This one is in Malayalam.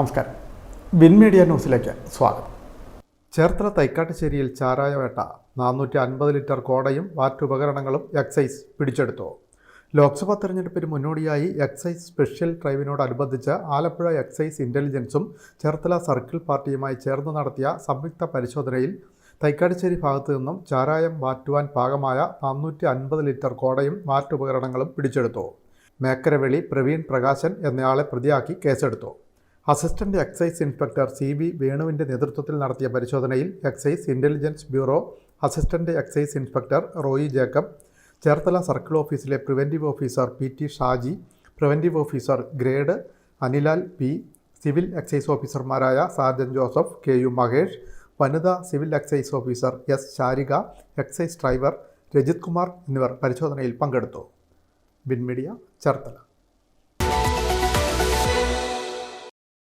നമസ്കാരം. വിൻ മീഡിയ ന്യൂസിലേക്ക് സ്വാഗതം. ചേർത്തല തൈക്കാട്ടുശ്ശേരിയിൽ ചാരായവേട്ട. നാനൂറ്റി അൻപത് ലിറ്റർ കോടയും വാറ്റുപകരണങ്ങളും എക്സൈസ് പിടിച്ചെടുത്തു. ലോക്സഭാ തെരഞ്ഞെടുപ്പിന് മുന്നോടിയായി എക്സൈസ് സ്പെഷ്യൽ ഡ്രൈവിനോടനുബന്ധിച്ച് ആലപ്പുഴ എക്സൈസ് ഇന്റലിജൻസും ചേർത്തല സർക്കിൾ പാർട്ടിയുമായി ചേർന്ന് നടത്തിയ സംയുക്ത പരിശോധനയിൽ തൈക്കാട്ടുശ്ശേരി ഭാഗത്തു നിന്നും ചാരായം വാറ്റുവാൻ പാകമായ നാനൂറ്റി അൻപത് ലിറ്റർ കോടയും വാറ്റുപകരണങ്ങളും പിടിച്ചെടുത്തു. മേക്കരവെളി പ്രവീൺ പ്രകാശൻ എന്നയാളെ പ്രതിയാക്കി കേസെടുത്തു. Assistant excise inspector C B വേണുവിന്റെ നേതൃത്വത്തിൽ നടത്തിയ പരിശോധനയിൽ excise intelligence bureau assistant excise inspector Roy Jacob Cherthala circle ഓഫീസിലെ preventive officer P T Shaji preventive officer grade Anilal P civil excise ഓഫീസർമാരായ സാജൻ ജോസഫ് കെ യു മഹേഷ് വനിതാ civil excise officer S Sharika excise driver Rajith Kumar എന്നിവർ പരിശോധനയിൽ പങ്കെടുത്തു. ബിൻ മീഡിയ ചേർത്തല.